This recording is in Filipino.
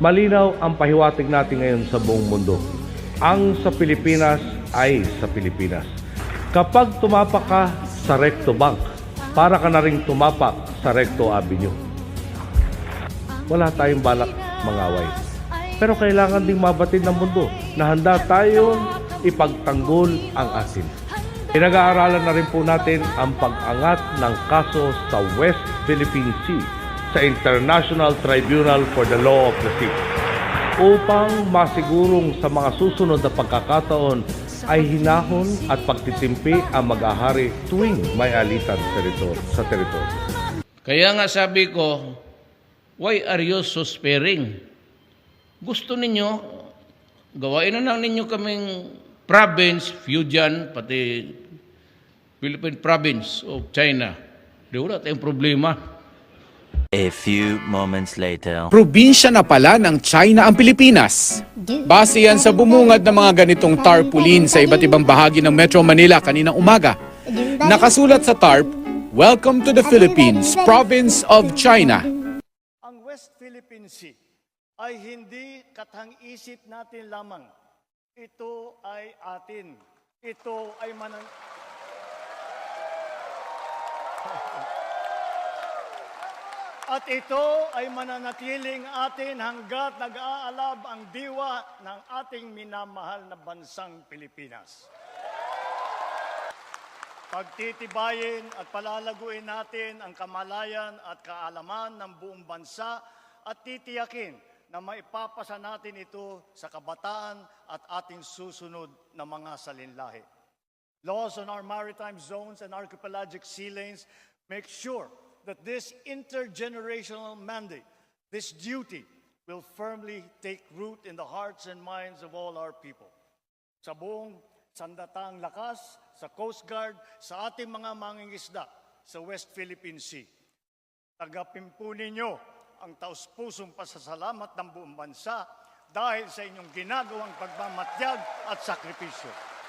Malinaw ang pahiwatig natin ngayon sa buong mundo. Ang sa Pilipinas ay sa Pilipinas. Kapag tumapak ka sa Recto Bank, para ka na rin tumapak sa Recto Avenue. Wala tayong balak mangaway. Pero kailangan ding mabatid ng mundo na handa tayong ipagtanggol ang atin. Pinag-aaralan na rin po natin ang pag-angat ng kaso sa West Philippine Sea sa International Tribunal for the Law of the Sea upang masigurong sa mga susunod na pagkakataon ay hinahon at pagtitimpi ang mag-ahari tuwing may alitan sa teritoryo. Kaya nga sabi ko, why are you so sparing? Gusto ninyo, gawain na lang ninyo kaming province, Fujian, pati Philippine province of China. Di wala tayong problema. A few moments later. Probinsya na pala ng China ang Pilipinas. Base yan sa bumungad ng mga ganitong tarpaulin sa iba't ibang bahagi ng Metro Manila kaninang umaga. Nakasulat sa tarp, Welcome to the Philippines, Province of China. Ang West Philippine Sea ay hindi katang-isip natin lamang. Ito ay atin. Ito ay manan... At ito ay mananatiling atin hanggat nag-aalab ang diwa ng ating minamahal na bansang Pilipinas. Pagtitibayin at palalaguin natin ang kamalayan at kaalaman ng buong bansa at titiyakin na maipapasa natin ito sa kabataan at ating susunod na mga salinlahi. Laws on our maritime zones and archipelagic sea lanes make sure that this intergenerational mandate, this duty, will firmly take root in the hearts and minds of all our people sa buong sandatang lakas, sa Coast Guard, sa ating mga mangingisda sa West Philippine Sea. Tagapin po ninyo ang taus-pusong pasasalamat ng buong bansa dahil sa inyong ginagawang pagmamatyag at sakripisyo.